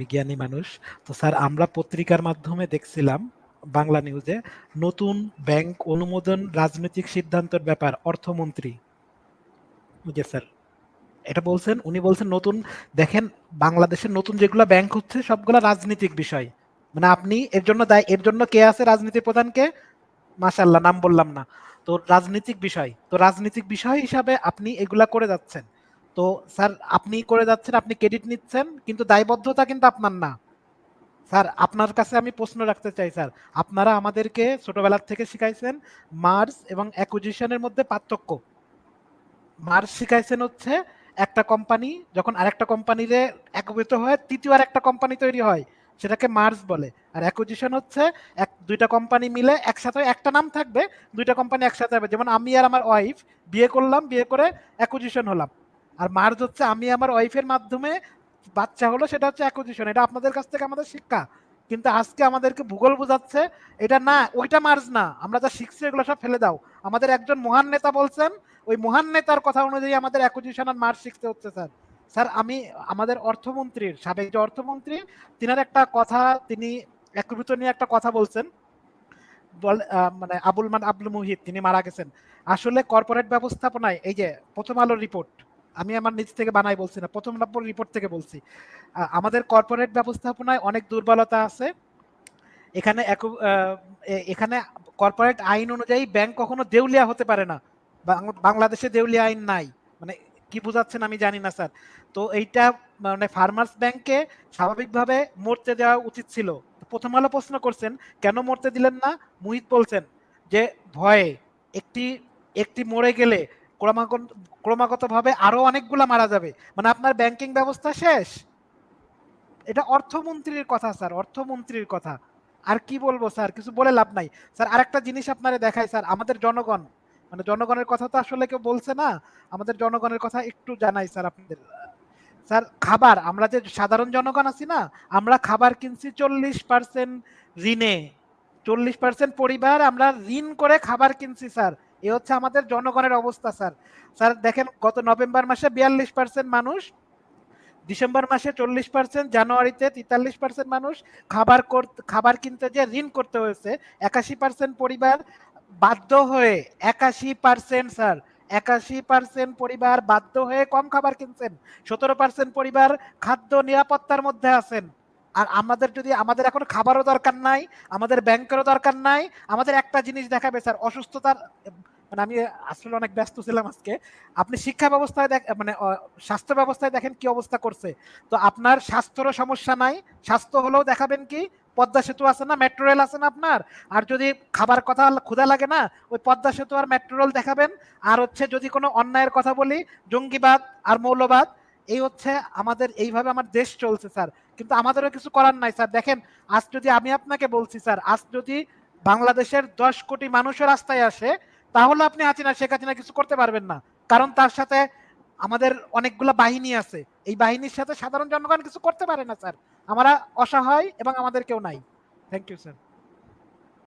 বিজ্ঞানী মানুষ। তো স্যার, আমরা পত্রিকার মাধ্যমে দেখছিলাম বাংলা নিউজে নতুন ব্যাংক অনুমোদন রাজনৈতিক সিদ্ধান্তের ব্যাপার, অর্থমন্ত্রী। জি স্যার, এটা বলছেন, উনি বলছেন নতুন, দেখেন বাংলাদেশের নতুন যেগুলো ব্যাংক হচ্ছে, সবগুলো রাজনৈতিক বিষয়। মানে আপনি এর জন্য দায়, এর জন্য কে আছে রাজনীতি প্রধানকে? মাশাল্লাহ নাম বললাম না। তো রাজনৈতিক বিষয়, তো রাজনৈতিক বিষয় হিসাবে আপনি এগুলা করে যাচ্ছেন। তো স্যার, আপনি করে যাচ্ছেন, আপনি ক্রেডিট নিচ্ছেন, কিন্তু দায়বদ্ধতা কিন্তু আপনার না। স্যার, আপনার কাছে আমি প্রশ্ন রাখতে চাই, স্যার। আপনারা আমাদেরকে ছোটবেলার থেকে শিখাইছেন মার্স এবং অ্যাকুজিশনের মধ্যে পার্থক্য। মার্স শিখাইছেন হচ্ছে একটা কোম্পানি, যখন আরেকটা কোম্পানিতে একত্রিত হয়, তৃতীয় আর একটা কোম্পানি তৈরি হয়, সেটাকে মার্স বলে। আর অ্যাকুজিশন হচ্ছে এক, দুইটা কোম্পানি মিলে একসাথে একটা নাম থাকবে, দুইটা কোম্পানি একসাথে হবে যেমন আমি আর আমার ওয়াইফ বিয়ে করলাম, বিয়ে করে অ্যাকুজিশন হলাম। আর মার্জ হচ্ছে আমি আমার ওয়াইফের মাধ্যমে বাচ্চা হলো, সেটা হচ্ছে অ্যাকুজিশন এটা আপনাদের কাছ থেকে আমাদের শিক্ষা। কিন্তু আজকে আমাদেরকে ভূগোল বোঝাচ্ছে, এটা না, ওইটা মার্জ না, আমরা যা শিখছি এগুলো সব ফেলে দাও। আমাদের একজন মহান নেতা বলছেন, ওই মহান নেতার কথা অনুযায়ী আমাদের অ্যাকুজিশন আর মার্জ শিখতে হচ্ছে, স্যার। স্যার, আমি, আমাদের অর্থমন্ত্রীর, সাবেক যে অর্থমন্ত্রী, তিনার একটা কথা, তিনি একীভূত নিয়ে একটা কথা বলছেন। বল মানে আবুল মান আব্দুল মুহিত, তিনি মারা গেছেন। আসলে কর্পোরেট ব্যবস্থাপনায়, এই যে প্রথম আলো রিপোর্ট আমি আমার নিজ থেকে বানাই বলছি না, প্রথম নম্বর রিপোর্ট থেকে বলছি। আমাদের কর্পোরেট ব্যবস্থাপনায় অনেক দুর্বলতা আছে। এখানে এখানে কর্পোরেট আইন অনুযায়ী ব্যাংক কখনো দেউলিয়া হতে পারে না। বাংলাদেশে দেউলিয়া আইন নাই। মানে কি বুঝাচ্ছেন আমি জানি না, স্যার। তো এইটা মানে ফার্মার্স ব্যাংকে স্বাভাবিকভাবে মরতে দেওয়া উচিত ছিল। প্রথম আলো প্রশ্ন করছেন, কেন মরতে দিলেন না? মুহিত বলছেন যে ভয়ে একটি একটি মরে গেলে ক্রমাগত, ক্রমাগতভাবে আরও অনেকগুলো মারা যাবে। মানে আপনার ব্যাংকিং ব্যবস্থা শেষ। এটা অর্থমন্ত্রীর কথা, স্যার, অর্থমন্ত্রীর কথা। আর কি বলব, স্যার, কিছু বলে লাভ নাই। স্যার, আরেকটা জিনিস আপনারে দেখাই, স্যার, আমাদের জনগণ। মানে জনগণের কথা তো আসলে কেউ বলছে না। আমাদের জনগণের কথা একটু জানাই, স্যার, আপনাদের। স্যার, খাবার, আমরা যে সাধারণ জনগণ আছি না, আমরা খাবার কিনছি চল্লিশ পার্সেন্ট ঋণে। চল্লিশ পার্সেন্ট পরিবার আমরা ঋণ করে খাবার কিনছি, স্যার। এ হচ্ছে আমাদের জনগণের অবস্থা, স্যার। স্যার, দেখেন, গত নভেম্বর মাসে বিয়াল্লিশ পার্সেন্ট মানুষ, ডিসেম্বর মাসে চল্লিশ পার্সেন্ট জানুয়ারিতে তেতাল্লিশ পার্সেন্ট মানুষ খাবার খাবার কিনতে যে ঋণ করতে হয়েছে। একাশি পার্সেন্ট পরিবার বাধ্য হয়ে, একাশি পার্সেন্ট স্যার, একাশি পার্সেন্ট পরিবার বাধ্য হয়ে কম খাবার কিনছেন। সতেরো পার্সেন্ট পরিবার খাদ্য নিরাপত্তার মধ্যে আছেন। আর আমাদের যদি, আমাদের এখন খাবারও দরকার নাই, আমাদের ব্যাংকেরও দরকার নাই, আমাদের একটা জিনিস দেখাবে, স্যার, অসুস্থতার মানে আমি আসলে অনেক ব্যস্ত ছিলাম আজকে, আপনি শিক্ষা ব্যবস্থায় দেখ মানে স্বাস্থ্য ব্যবস্থায় দেখেন কি অবস্থা করছে। তো আপনার স্বাস্থ্যরও সমস্যা নাই, স্বাস্থ্য হলেও দেখাবেন কি, পদ্মা সেতু আছে না, মেট্রো রেল আছে না আপনার? আর যদি খাবার কথা ক্ষুধা লাগে না, ওই পদ্মা সেতু আর মেট্রো রেল দেখাবেন। আর হচ্ছে যদি কোনো অন্যায়ের কথা বলি, জঙ্গিবাদ আর মৌলবাদ, এই হচ্ছে আমাদের, এইভাবে আমার দেশ চলছে, স্যার। কিন্তু আমাদেরও কিছু করার নাই, স্যার। দেখেন, আজ যদি আমি আপনাকে বলছি, স্যার, আজ যদি বাংলাদেশের দশ কোটি মানুষের রাস্তায় আসে, তাহলে আপনি হাসিনা, শেখ হাসিনা কিছু করতে পারবেন না। কারণ তার সাথে আমাদের অনেকগুলো বাহিনী আছে। এই বাহিনীর সাথে সাধারণ জনগণ কিছু করতে পারে না, স্যার। আমরা অসহায় এবং আমাদের কেউ নাই। Thank you sir